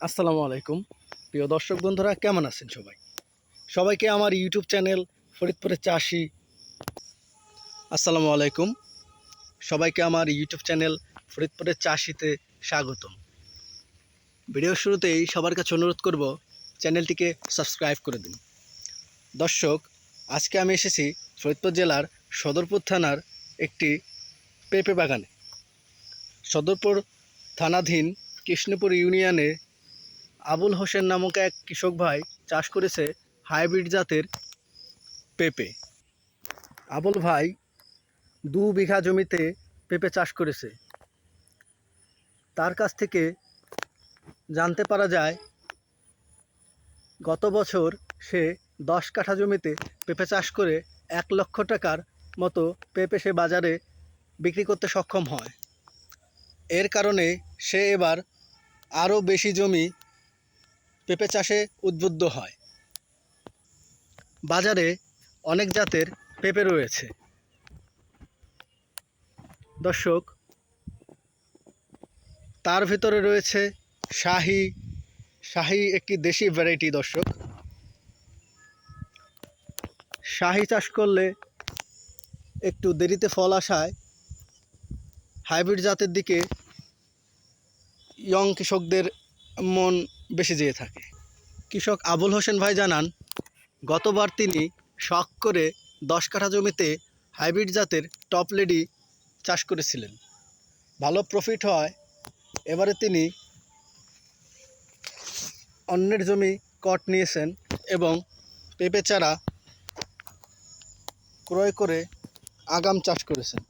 আসসালামু আলাইকুম। প্রিয় দর্শক বন্ধুরা, কেমন আছেন সবাই? সবাইকে আমার ইউটিউব চ্যানেল ফরিদপুরের চাষি আসসালামু আলাইকুম। সবাইকে আমার ইউটিউব চ্যানেল ফরিদপুরের চাষিতে স্বাগতম। ভিডিও শুরুতেই সবার কাছে অনুরোধ করব, চ্যানেলটিকে সাবস্ক্রাইব করে দিন। দর্শক, আজকে আমি এসেছি ফরিদপুর জেলার সদরপুর থানার একটি পেঁপে বাগানে। সদরপুর থানাধীন কৃষ্ণপুর ইউনিয়নে আবুল হোসেন নামক এক কৃষক ভাই চাষ করেছে হাইব্রিড জাতের পেঁপে। আবুল ভাই দু বিঘা জমিতে পেঁপে চাষ করেছে। তার কাছ থেকে জানতে পারা যায়, গত বছর সে দশ কাঠা জমিতে পেঁপে চাষ করে এক লক্ষ টাকার মতো পেঁপে সে বাজারে বিক্রি করতে সক্ষম হয়। এর কারণে সে এবার আরও বেশি জমি পেঁপে চাষে উদ্বুদ্ধ হয়। বাজারে অনেক জাতের পেঁপে রয়েছে। দর্শক, তার ভিতরে রয়েছে শাহি শাহি একটি দেশি ভ্যারাইটি দর্শক। শাহি চাষ করলে একটু দেরিতে ফল আসায় হাইব্রিড জাতের দিকে ইয়ং কৃষকদের মন বেশি যেয়ে থাকে। কৃষক আবুল হোসেন ভাই জানান, গতবার তিনি শখ করে দশ কাঠা জমিতে হাইব্রিড জাতের টপ লেডি চাষ করেছিলেন। ভালো প্রফিট হয়, এবারে তিনি অন্যের জমি কট নিয়েছেন এবং পেঁপে চারা ক্রয় করে আগাম চাষ করেছেন।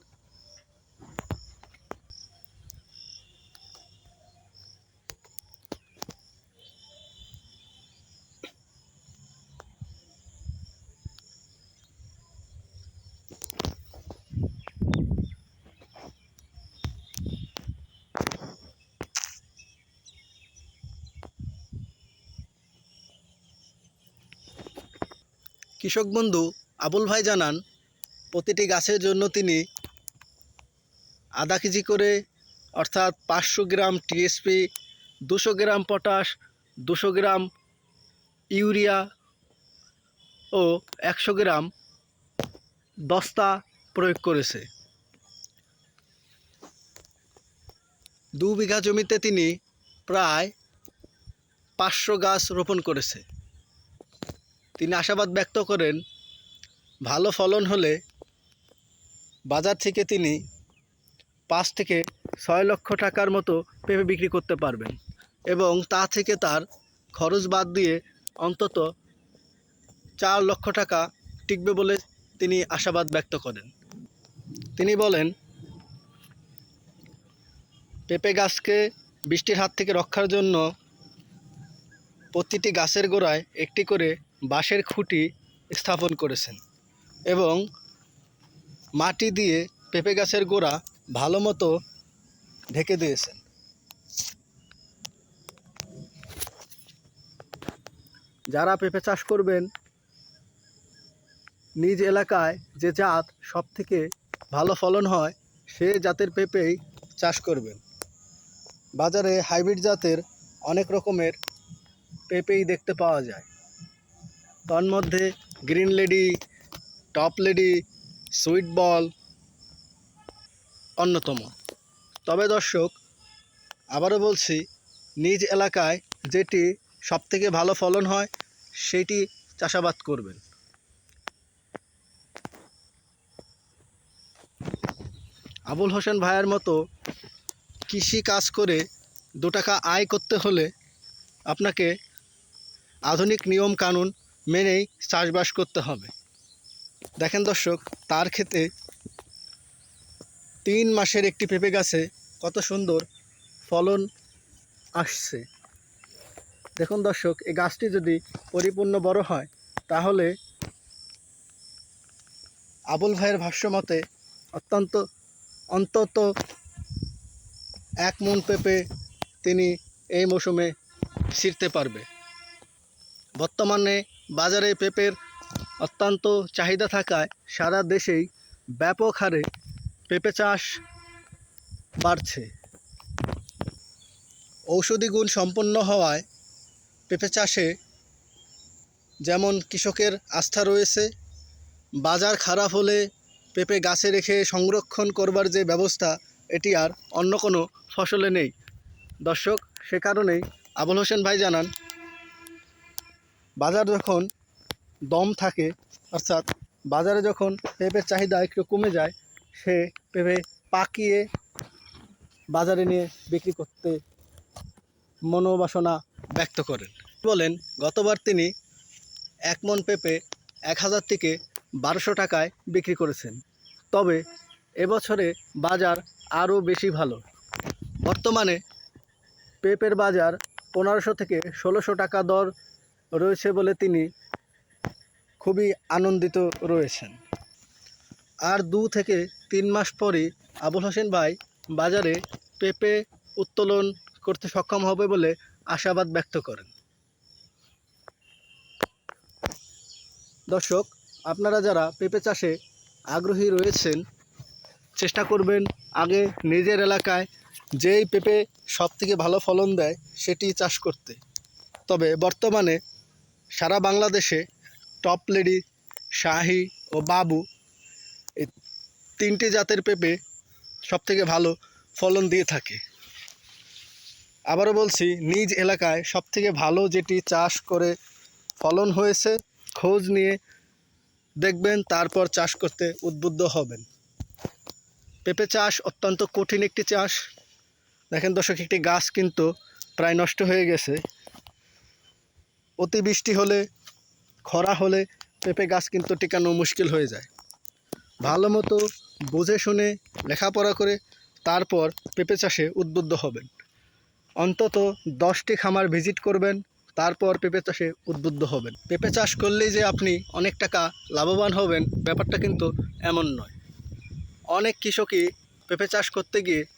কৃষক বন্ধু আবুল ভাই জানান, প্রতিটি গাছের জন্য তিনি আধা কেজি করে, অর্থাৎ পাঁচশো গ্রাম টিএসপি, দুশো গ্রাম পটাশ, দুশো গ্রাম ইউরিয়া ও একশো গ্রাম দস্তা প্রয়োগ করেছে। দু বিঘা জমিতে তিনি প্রায় পাঁচশো গাছ রোপণ করেছে। তিনি আশাবাদ ব্যক্ত করেন, ভালো ফলন হলে বাজার থেকে তিনি পাঁচ থেকে ছয় লক্ষ টাকার মতো পেঁপে বিক্রি করতে পারবেন এবং তা থেকে তার খরচ বাদ দিয়ে অন্তত চার লক্ষ টাকা টিকবে বলে তিনি আশাবাদ ব্যক্ত করেন। তিনি বলেন, পেঁপে গাছকে বৃষ্টির হাত থেকে রক্ষার জন্য প্রতিটি গাছের গোড়ায় একটি করে বাঁশের খুঁটি স্থাপন করেছেন এবং মাটি দিয়ে পেঁপে গাছের গোড়া ভালো মতো ঢেকে দিয়েছেন। যারা পেঁপে চাষ করবেন, নিজ এলাকায় যে জাত সব থেকে ভালো ফলন হয়, সে জাতের পেঁপেই চাষ করবেন। বাজারে হাইব্রিড জাতের অনেক রকমের পেঁপেই দেখতে পাওয়া যায়। তন্মধ্যে green lady, top lady, sweet ball, অন্যতম। তবে দর্শক, আবারও বলছি, নিজ এলাকায় যেটি সবথেকে ভালো ফলন হয়, সেটি চাষাবাদ করবেন। আবুল হোসেন ভাইয়ের মতো কৃষি কাজ করে দু টাকা আয় করতে হলে আপনাকে আধুনিক নিয়ম কানুন মেনেই চাষবাস করতে হবে। দেখেন দর্শক, তার ক্ষেতে তিন মাসের একটি পেঁপে গাছে কত সুন্দর ফলন আসছে। দেখুন দর্শক, এই গাছটি যদি পরিপূর্ণ বড় হয়, তাহলে আবুল ভাইয়ের ভাষ্য মতে অত্যন্ত, অন্তত এক মন পেঁপে তিনি এই মৌসুমে ছিঁড়তে পারবে। বর্তমানে বাজারে পেঁপের অত্যন্ত চাহিদা থাকায় সারা দেশেই ব্যাপক হারে পেঁপে চাষ বাড়ছে। ঔষধি গুণ সম্পন্ন হওয়ায় পেঁপে চাষে যেমন কৃষকের আস্থা রয়েছে, বাজার খারাপ হলে পেঁপে গাছে রেখে সংরক্ষণ করবার যে ব্যবস্থা, এটি আর অন্য কোনো ফসলে নেই। দর্শক, সে কারণেই আবুল হোসেন ভাই জানান বাজার যখন দম থাকে, অর্থাৎ বাজারে যখন পেঁপের চাহিদা একটু কমে যায়, সে পেঁপে পাকিয়ে বাজারে নিয়ে বিক্রি করতে মনোবাসনা ব্যক্ত করেন। বলেন, গতবার তিনি এক মন পেঁপে এক হাজার থেকে বারোশো টাকায় বিক্রি করেছেন। তবে এবছরে বাজার আরও বেশি ভালো। বর্তমানে পেঁপের বাজার পনেরোশো থেকে ষোলোশো টাকা দর রয়েছে বলে তিনি খুবই আনন্দিত রয়েছেন। আর দু থেকে তিন মাস পরই আবুল হোসেন ভাই বাজারে পেঁপে উত্তোলন করতে সক্ষম হবে বলে আশাবাদ ব্যক্ত করেন। দর্শক, আপনারা যারা পেঁপে চাষে আগ্রহী রয়েছেন, চেষ্টা করবেন আগে নিজের এলাকায় যেই পেঁপে সবথেকে ভালো ফলন দেয় সেটি চাষ করতে। তবে বর্তমানে সারা বাংলাদেশে টপ লেডি শাহি ও বাবু এই তিনটি জাতের পেঁপে সবথেকে ভালো ফলন দিয়ে থাকে। আবারও বলছি, নিজ এলাকায় সবথেকে ভালো যেটি চাষ করে ফলন হয়েছে, খোঁজ নিয়ে দেখবেন, তারপর চাষ করতে উদ্বুদ্ধ হবেন। পেঁপে চাষ অত্যন্ত কঠিন একটি চাষ। দেখেন দর্শক, একটি গাছ কিন্তু প্রায় নষ্ট হয়ে গেছে। অতিবৃষ্টি হলে, খরা হলে পেঁপে গাছ কিন্তু টিকানো মুশকিল হয়ে যায়। ভালো মতো বুঝে শুনে লেখাপড়া করে তারপর পেঁপে চাষে উদ্বুদ্ধ হবেন। অন্তত দশটি খামার ভিজিট করবেন, তারপর পেঁপে চাষে উদ্বুদ্ধ হবেন। পেঁপে চাষ করলেই যে আপনি অনেক টাকা লাভবান হবেন, ব্যাপারটা কিন্তু এমন নয়। অনেক কৃষকই পেঁপে চাষ করতে গিয়ে